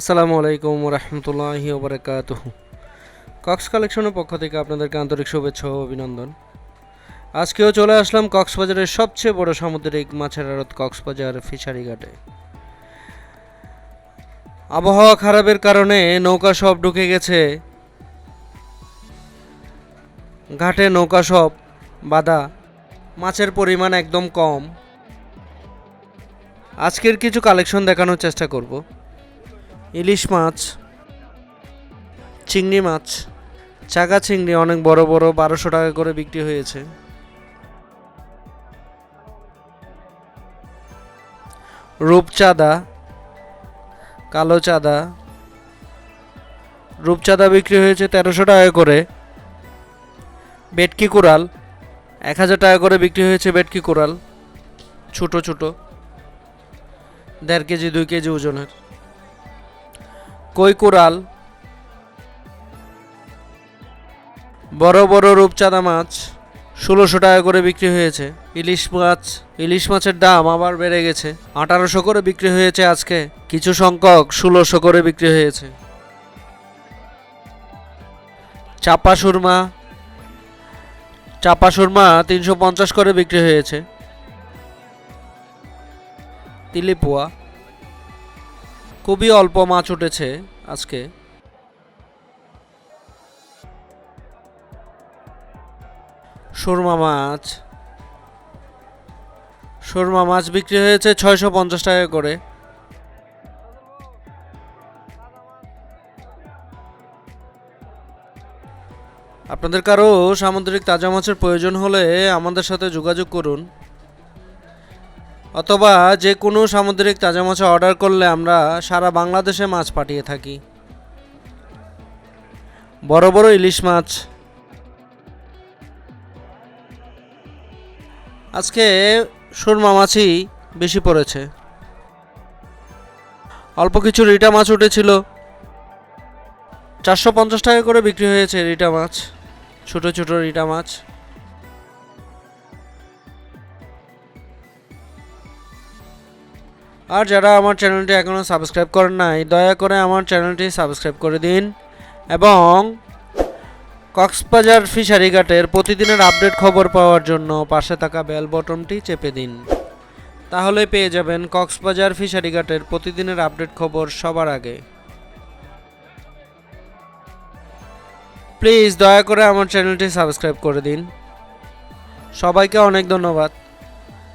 আসসালামু আলাইকুম রহমতুল্লাহি ওবরাকাত কক্স কালেকশনের পক্ষ থেকে আপনাদেরকে আন্তরিক শুভেচ্ছা ও অভিনন্দন। আজকেও চলে আসলাম কক্সবাজারের সবচেয়ে বড় সামুদ্রিক মাছের আড়ত কক্সবাজার ফিশারি ঘাটে আবহাওয়া খারাপের কারণে নৌকা সব ঢুকে গেছে। ঘাটে নৌকা সব বাধা, মাছের পরিমাণ একদম কম। আজকের কিছু কালেকশন দেখানোর চেষ্টা করব। ইলিশ মাছ, চিংড়ি মাছ চাকা চিংড়ি অনেক বড় বড় বারোশো টাকা করে বিক্রি হয়েছে। রূপচাঁদা কালো চাঁদা রূপচাঁদা বিক্রি হয়েছে তেরোশো টাকা করে। বেটকি কুড়াল এক হাজার টাকা করে বিক্রি হয়েছে বেটকি কুড়াল ছোটো ছোটো, দেড় কেজি, দুই কেজি ওজনের। কই কুড়াল বড় বড় রূপচাঁদা মাছ, ষোলোশো টাকা করে বিক্রি হয়েছে। ইলিশ মাছ, ইলিশ মাছের দাম আবার বেড়ে গেছে। আঠারোশো করে বিক্রি হয়েছে আজকে, কিছু সংখ্যক ষোলোশো করে বিক্রি হয়েছে। চাপা সুরমা চাপা সুরমা তিনশো পঞ্চাশ করে বিক্রি হয়েছে। তিলিপুয়া খুবই অল্প মাছ উঠেছে আজকে। সুরমা মাছ। সুরমা মাছ বিক্রি হয়েছে ছয়শো পঞ্চাশ টাকা করে। আপনাদের কারও সামুদ্রিক তাজা মাছের প্রয়োজন হলে আমাদের সাথে যোগাযোগ করুন। অথবা যে কোনো সামুদ্রিক তাজা মাছ অর্ডার করলে আমরা সারা বাংলাদেশে মাছ পাঠিয়ে থাকি। বড় বড় ইলিশ মাছ। আজকে সুরমা মাছই বেশি পড়েছে। অল্প কিছু রিটা মাছ উঠেছিল। চারশো পঞ্চাশ টাকা করে বিক্রি হয়েছে রিটা মাছ, ছোট ছোট রিটা মাছ। আর যারা আমার চ্যানেলটি এখনও সাবস্ক্রাইব করেন নাই, দয়া করে আমার চ্যানেলটি সাবস্ক্রাইব করে দিন এবং কক্সবাজার ফিশারি ঘাটের প্রতিদিনের আপডেট খবর পাওয়ার জন্য পাশে থাকা বেল বটনটি চেপে দিন। তাহলে পেয়ে যাবেন কক্সবাজার ফিশারি ঘাটের প্রতিদিনের আপডেট খবর সবার আগে। প্লিজ দয়া করে আমার চ্যানেলটি সাবস্ক্রাইব করে দিন। সবাইকে অনেক ধন্যবাদ।